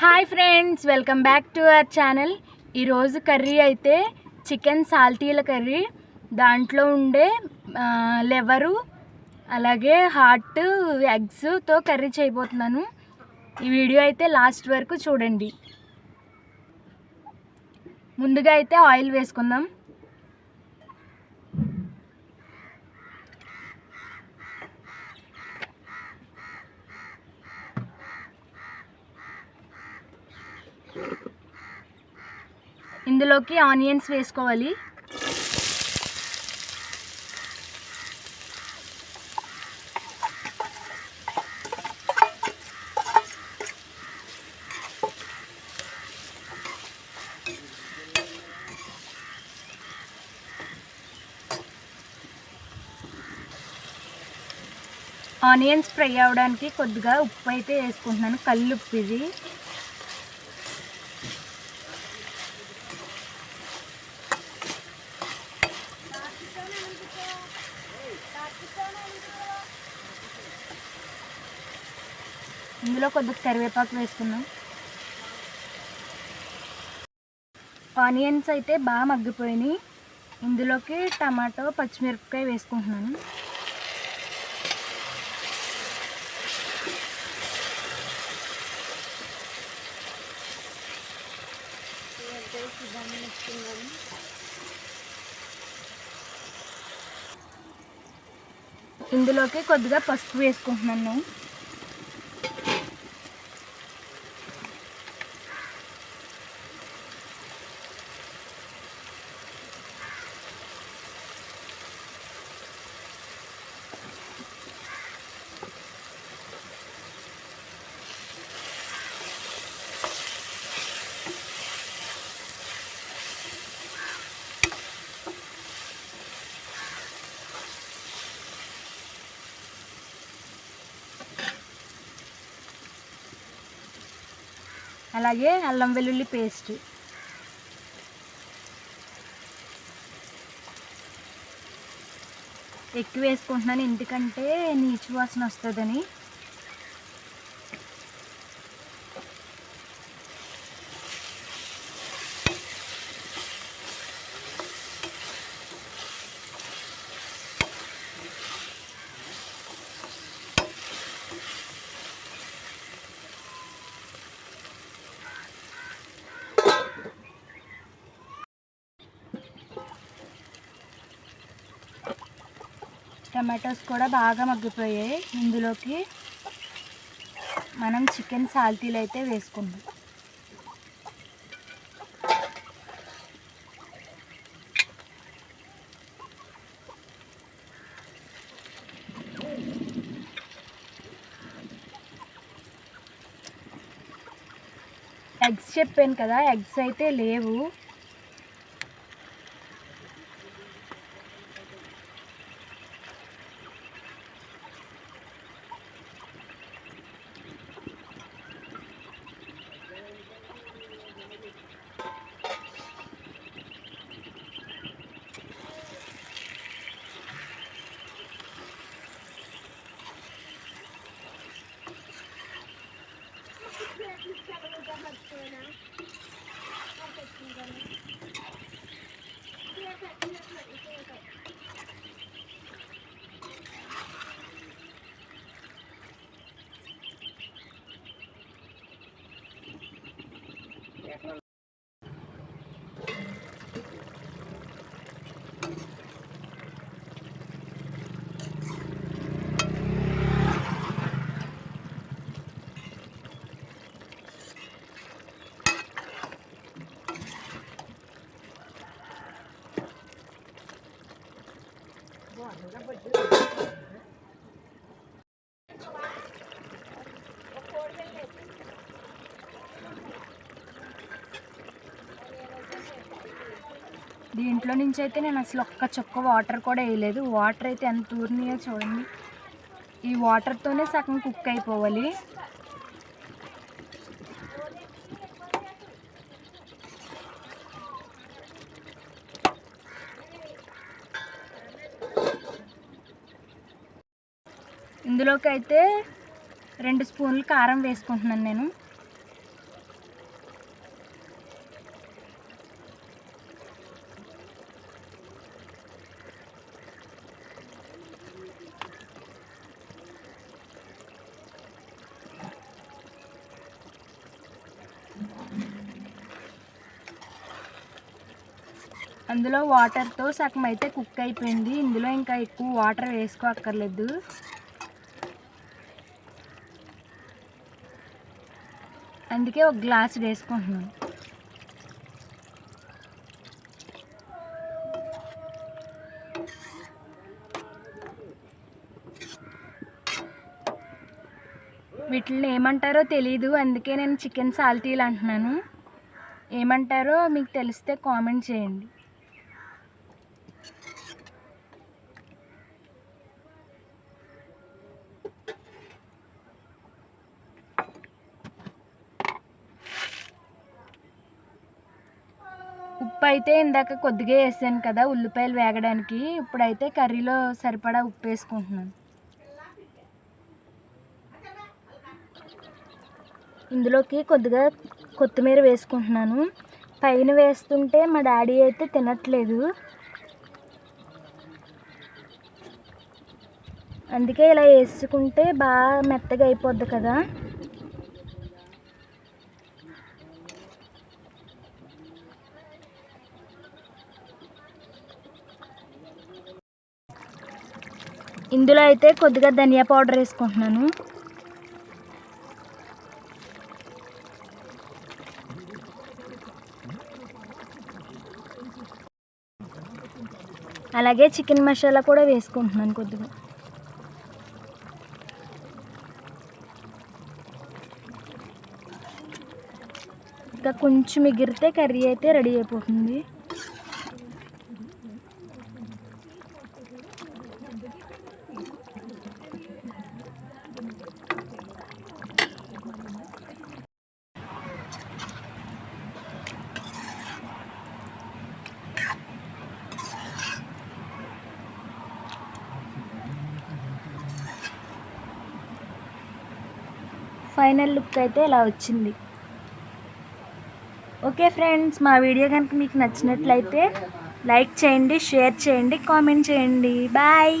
Hi friends welcome back to our channel. ఈరోజు curry అయితే chicken సాల్టీల కర్రీ. దాంట్లో ఉండే లెవరు అలాగే హార్ట్ ఎగ్స్తో కర్రీ చేయబోతున్నాను. ఈ వీడియో అయితే లాస్ట్ వరకు చూడండి. ముందుగా అయితే ఆయిల్ వేసుకుందాం. ఇందులోకి ఆనియన్స్ వేసుకోవాలి. ఆనియన్స్ ఫ్రై అవ్వడానికి కొద్దిగా ఉప్పు అయితే వేసుకుంటున్నాను. కళ్ళుప్పు ఇది ఇందులో కొద్దిగా కరివేపాకు వేసుకున్నాం ఆనియన్స్ అయితే బాగా మగ్గిపోయినాయి. ఇందులోకి టమాటో పచ్చిమిరపకాయ వేసుకుంటున్నాను. ఇందులోకి కొద్దిగా పసుపు వేసుకుంటున్నాను. అలాగే అల్లం వెల్లుల్లి పేస్ట్. ఎక్కువ వేసుకుంటున్నాను ఎందుకంటే నీచు వాసన వస్తుందని. టమాటోస్ కూడా బాగా మగ్గిపోయాయి. ఇందులోకి మనం చికెన్ సాల్తీలు అయితే వేసుకుందాం. ఎగ్స్ చెప్పాను కదా ఎగ్స్ అయితే లేవు. దీంట్లో నుంచి అయితే నేను అసలు ఒక్క చుక్క వాటర్ కూడా వేయలేదు. వాటర్ అయితే ఎంత ఊరినాయో చూడండి. ఈ వాటర్తోనే సగం కుక్ అయిపోవాలి. ఇందులోకి అయితే రెండు స్పూన్లు కారం వేసుకుంటున్నాను నేను. అందులో వాటర్తో సగం అయితే కుక్ అయిపోయింది. ఇందులో ఇంకా ఎక్కువ వాటర్ వేసుకో అక్కర్లేదు. అందుకే ఒక గ్లాస్ వేసుకుంటున్నాను. వీటిని ఏమంటారో తెలీదు అందుకే నేను చికెన్ సాల్తీలు అంటున్నాను. ఏమంటారో మీకు తెలిస్తే కామెంట్ చేయండి. ఉప్పు అయితే ఇందాక కొద్దిగా వేసాను కదా ఉల్లిపాయలు వేగడానికి. ఇప్పుడైతే కర్రీలో సరిపడా ఉప్పు వేసుకుంటున్నాను. ఇందులోకి కొద్దిగా కొత్తిమీర వేసుకుంటున్నాను. పైన వేస్తుంటే మా డాడీ అయితే తినట్లేదు. అందుకే ఇలా వేసుకుంటే బాగా మెత్తగా అయిపోద్ది కదా. ఇందులో అయితే కొద్దిగా ధనియా పౌడర్ వేసుకుంటున్నాను. అలాగే చికెన్ మసాలా కూడా వేసుకుంటున్నాను కొద్దిగా. ఇంకా కొంచెం ఎగిరితే కర్రీ అయితే రెడీ అయిపోతుంది. ఫైనల్ లుక్ అయితే ఇలా వచ్చింది. ఓకే ఫ్రెండ్స్ మా వీడియో కనుక మీకు నచ్చినట్లయితే లైక్ చేయండి షేర్ చేయండి కామెంట్ చేయండి. బాయ్!